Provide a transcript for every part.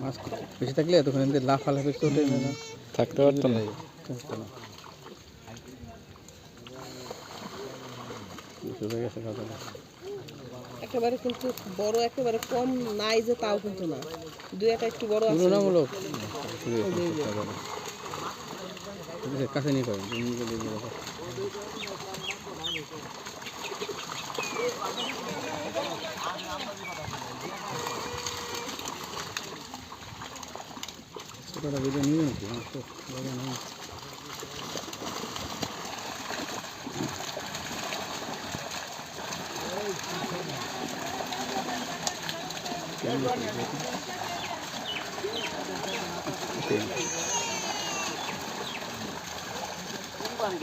মাছ বেশি থাকলে এতক্ষণ এমনি লাফালাফি চলে থাকতে পারতো না। চলে গেছে কথা একেবারে কিন্তু বড় একেবারে কম নাই যে তাও কিন্তু না। দুই একটা একটু বড় আছে। তুলনামূলক। 在这围着牛用行，走，老板娘。对。宾馆的。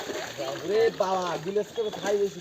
বাবা গিলাস করে খাই বেশি